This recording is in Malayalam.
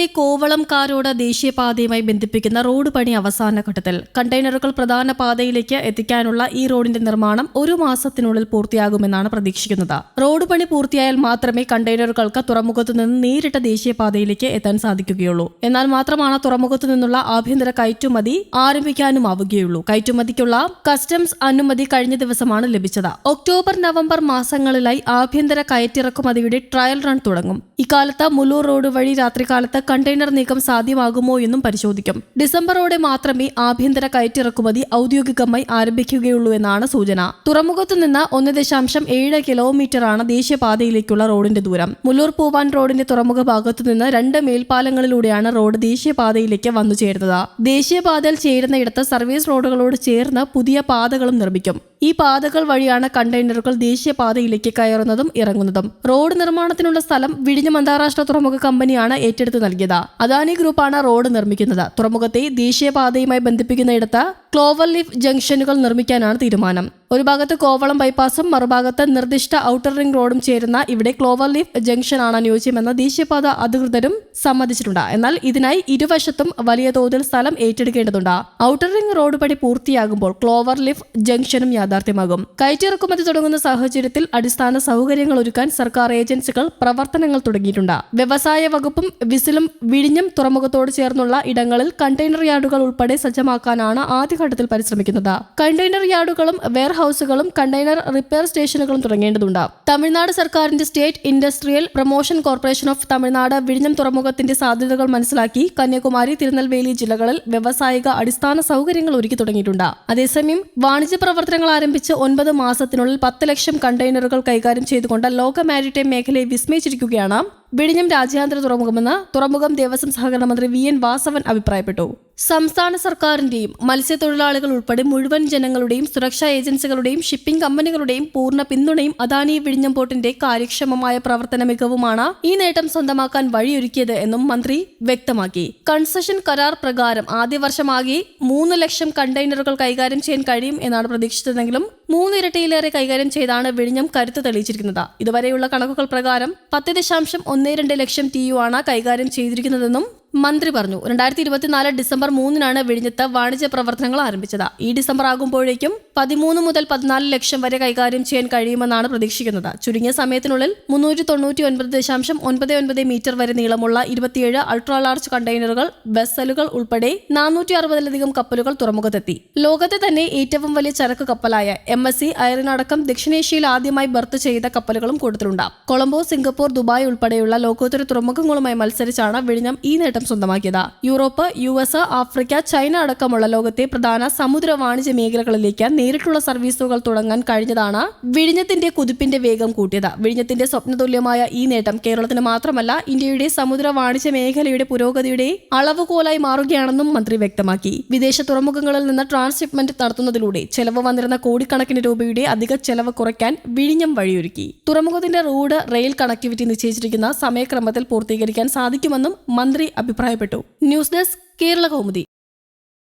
തുറമുഖത്തെ കോവളം കാരോട് ദേശീയപാതയുമായി ബന്ധിപ്പിക്കുന്ന റോഡ് പണി അവസാന ഘട്ടത്തിൽ. കണ്ടെയ്നറുകൾ പ്രധാന പാതയിലേക്ക് എത്തിക്കാനുള്ള ഈ റോഡിന്റെ നിർമ്മാണം ഒരു മാസത്തിനുള്ളിൽ പൂർത്തിയാകുമെന്നാണ് പ്രതീക്ഷിക്കുന്നത്. റോഡ് പണി പൂർത്തിയായാൽ മാത്രമേ കണ്ടെയ്നറുകൾക്ക് തുറമുഖത്തു നിന്ന് നേരിട്ട് ദേശീയപാതയിലേക്ക് എത്താൻ സാധിക്കുകയുള്ളൂ. എന്നാൽ മാത്രമാണ് തുറമുഖത്തു നിന്നുള്ള ആഭ്യന്തര കയറ്റുമതി ആരംഭിക്കാനുമാവുകയുള്ളൂ. കയറ്റുമതിക്കുള്ള കസ്റ്റംസ് അനുമതി കഴിഞ്ഞ ദിവസമാണ് ലഭിച്ചത്. ഒക്ടോബർ നവംബർ മാസങ്ങളിലായി ആഭ്യന്തര കയറ്റിറക്കുമതിയുടെ ട്രയൽ റൺ തുടങ്ങും. ഇക്കാലത്ത് മുലൂർ റോഡ് വഴി രാത്രികാലത്ത് കണ്ടെയ്നർ നീക്കം സാധ്യമാകുമോ എന്നും പരിശോധിക്കും. ഡിസംബറോടെ മാത്രമേ ആഭ്യന്തര കയറ്റിറക്കുമതി ഔദ്യോഗികമായി ആരംഭിക്കുകയുള്ളൂ എന്നാണ് സൂചന. തുറമുഖത്തു നിന്ന് ഒന്ന് ദശാംശം ഏഴ് കിലോമീറ്ററാണ് ദേശീയപാതയിലേക്കുള്ള റോഡിന്റെ ദൂരം. മുല്ലൂർ പൂവാൻ റോഡിന്റെ തുറമുഖ ഭാഗത്തു നിന്ന് രണ്ട് മേൽപ്പാലങ്ങളിലൂടെയാണ് റോഡ് ദേശീയപാതയിലേക്ക് വന്നു ചേരുന്നത്. ദേശീയപാതയിൽ ചേരുന്നയിടത്ത് സർവീസ് റോഡുകളോട് ചേർന്ന് പുതിയ പാതകളും നിർമ്മിക്കും. ഈ പാതകൾ വഴിയാണ് കണ്ടെയ്നറുകൾ ദേശീയപാതയിലേക്ക് കയറുന്നതും ഇറങ്ങുന്നതും. റോഡ് നിർമ്മാണത്തിനുള്ള സ്ഥലം വിഴിഞ്ഞം അന്താരാഷ്ട്ര തുറമുഖ കമ്പനിയാണ് ഏറ്റെടുത്ത് നൽകിയത്. അദാനി ഗ്രൂപ്പാണ് റോഡ് നിർമ്മിക്കുന്നത്. തുറമുഖത്തെ ദേശീയപാതയുമായി ബന്ധിപ്പിക്കുന്നയിടത്ത് ക്ലോവർ ലീഫ് ജംഗ്ഷനുകൾ നിർമ്മിക്കാനാണ് തീരുമാനം. ഒരു ഭാഗത്ത് കോവളം ബൈപ്പാസും മറുഭാഗത്ത് നിർദ്ദിഷ്ട ഔട്ടർ റിംഗ് റോഡും ചേരുന്ന ഇവിടെ ക്ലോവർ ലീഫ് ജംഗ്ഷൻ ആണ് അനുയോജ്യമെന്ന് ദേശീയപാത അധികൃതരും സമ്മതിച്ചിട്ടുണ്ട്. എന്നാൽ ഇതിനായി ഇരുവശത്തും വലിയ തോതിൽ സ്ഥലം ഏറ്റെടുക്കേണ്ടതുണ്ട്. ഔട്ടർ റിംഗ് റോഡ് പണി പൂർത്തിയാകുമ്പോൾ ക്ലോവർ ലീഫ് ജംഗ്ഷനും യാഥാർത്ഥ്യമാകും. കയറ്റിറക്കുമതി തുടങ്ങുന്ന സാഹചര്യത്തിൽ അടിസ്ഥാന സൗകര്യങ്ങൾ ഒരുക്കാൻ സർക്കാർ ഏജൻസികൾ പ്രവർത്തനങ്ങൾ തുടങ്ങിയിട്ടുണ്ട്. വ്യവസായ വകുപ്പും വിസിലും വിഴിഞ്ഞും തുറമുഖത്തോട് ചേർന്നുള്ള ഇടങ്ങളിൽ കണ്ടെയ്നർ യാർഡുകൾ ഉൾപ്പെടെ സജ്ജമാക്കാനാണ് ആദ്യഘട്ടത്തിൽ പരിശ്രമിക്കുന്നത്. കണ്ടെയ്നർ യാർഡുകളും വെയർ ഹൌസുകളും കണ്ടെയ്നർ റിപ്പയർ സ്റ്റേഷനുകളും തുടങ്ങേണ്ടതുണ്ട്. തമിഴ്നാട് സർക്കാരിന്റെ state industrial promotion corporation of Tamil Nadu വിഴിഞ്ഞം തുറമുഖത്തിന്റെ സാധ്യതകൾ മനസ്സിലാക്കി കന്യാകുമാരി തിരുനെൽവേലി ജില്ലകളിൽ വ്യവസായിക അടിസ്ഥാന സൗകര്യങ്ങൾ ഒരുക്കി തുടങ്ങിയിട്ടുണ്ട്. അതേസമയം വാണിജ്യ പ്രവർത്തനങ്ങൾ ആരംഭിച്ച് ഒൻപത് മാസത്തിനുള്ളിൽ പത്ത് ലക്ഷം കണ്ടെയ്നറുകൾ കൈകാര്യം ചെയ്തുകൊണ്ട് ലോക മാരിടൈം മേഖലയെ വിസ്മയിച്ചിരിക്കുകയാണ് വിഴിഞ്ഞം രാജ്യാന്തര തുറമുഖമെന്ന് തുറമുഖം ദേവസ്വം സഹകരണ മന്ത്രി വി എൻ വാസവൻ അഭിപ്രായപ്പെട്ടു. സംസ്ഥാന സർക്കാരിന്റെയും മത്സ്യത്തൊഴിലാളികൾ ഉൾപ്പെടെ മുഴുവൻ ജനങ്ങളുടെയും സുരക്ഷാ ഏജൻസികളുടെയും ഷിപ്പിംഗ് കമ്പനികളുടെയും പൂർണ പിന്തുണയും അദാനി വിഴിഞ്ഞം പോർട്ടിന്റെ കാര്യക്ഷമമായ പ്രവർത്തന മികവുമാണ് ഈ നേട്ടം സ്വന്തമാക്കാൻ വഴിയൊരുക്കിയത് എന്നും മന്ത്രി വ്യക്തമാക്കി. കൺസഷൻ കരാർ പ്രകാരം ആദ്യ വർഷമാകെ മൂന്ന് ലക്ഷം കണ്ടെയ്നറുകൾ കൈകാര്യം ചെയ്യാൻ കഴിയും എന്നാണ് പ്രതീക്ഷിച്ചതെങ്കിലും മൂന്നിരട്ടിയിലേറെ കൈകാര്യം ചെയ്താണ് വിഴിഞ്ഞം കരുത്ത് തെളിയിച്ചിരിക്കുന്നത്. ഇതുവരെയുള്ള കണക്കുകൾ പ്രകാരം പത്ത് ദശാംശം ഒന്ന് രണ്ട് ലക്ഷം ടി യു ആണ് കൈകാര്യം ചെയ്തിരിക്കുന്നതെന്നും മന്ത്രി പറഞ്ഞു. രണ്ടായിരത്തി ഇരുപത്തിനാല് ഡിസംബർ മൂന്നിനാണ് വിഴിഞ്ഞത്ത് വാണിജ്യ പ്രവർത്തനങ്ങൾ ആരംഭിച്ചത്. ഈ ഡിസംബർ ആകുമ്പോഴേക്കും പതിമൂന്ന് മുതൽ പതിനാല് ലക്ഷം വരെ കൈകാര്യം ചെയ്യാൻ കഴിയുമെന്നാണ് പ്രതീക്ഷിക്കുന്നത്. ചുരുങ്ങിയ സമയത്തിനുള്ളിൽ മുന്നൂറ്റി തൊണ്ണൂറ്റി ഒൻപത് ദശാംശം ഒൻപത് ഒൻപത് മീറ്റർ വരെ നീളമുള്ള ഇരുപത്തിയേഴ് അൾട്രാ ലാർജ് കണ്ടെയ്നറുകൾ വെസലുകൾ ഉൾപ്പെടെ നാനൂറ്റി അറുപതിലധികം കപ്പലുകൾ തുറമുഖത്തെത്തി. ലോകത്തെ തന്നെ ഏറ്റവും വലിയ ചരക്ക് കപ്പലായ എം എസ് സി അയറിനടക്കം ദക്ഷിണേഷ്യയിൽ ആദ്യമായി ബർത്ത് ചെയ്ത കപ്പലുകളും കൂടുതലുണ്ട് കൊളംബോ സിംഗപ്പൂർ ദുബായ് ഉൾപ്പെടെയുള്ള ലോകോത്തര തുറമുഖങ്ങളുമായി മത്സരിച്ചാണ് വിഴിഞ്ഞം ഈ നേട്ടം സ്വന്തമാക്കിയത്. യൂറോപ്പ് യു ആഫ്രിക്ക ചൈന അടക്കമുള്ള ലോകത്തെ പ്രധാന സമുദ്ര വാണിജ്യ മേഖലകളിലേക്ക് നേരിട്ടുള്ള സർവീസുകൾ തുടങ്ങാൻ കഴിഞ്ഞതാണ്. വിഴിഞ്ഞത്തിന്റെ കുതിപ്പിന്റെ വേഗം കൂട്ടിയത്. വിഴിഞ്ഞത്തിന്റെ സ്വപ്നതുല്യമായ ഈ നേട്ടം കേരളത്തിന് മാത്രമല്ല ഇന്ത്യയുടെ സമുദ്ര വാണിജ്യ മേഖലയുടെ പുരോഗതിയുടെ അളവുകോലായി മാറുകയാണെന്നും മന്ത്രി വ്യക്തമാക്കി. വിദേശ തുറമുഖങ്ങളിൽ നിന്ന് ട്രാൻസ്ഷിപ്മെന്റ് നടത്തുന്നതിലൂടെ ചെലവ് വന്നിരുന്ന കോടിക്കണക്കിന് രൂപയുടെ അധിക ചെലവ് കുറയ്ക്കാൻ വിഴിഞ്ഞം വഴിയൊരുക്കി. തുറമുഖത്തിന്റെ റോഡ് റെയിൽ കണക്ടിവിറ്റി നിശ്ചയിച്ചിരിക്കുന്ന സമയക്രമത്തിൽ പൂർത്തീകരിക്കാൻ സാധിക്കുമെന്നും മന്ത്രി അഭിപ്രായപ്പെട്ടു. News desk Kerala Kaumudi.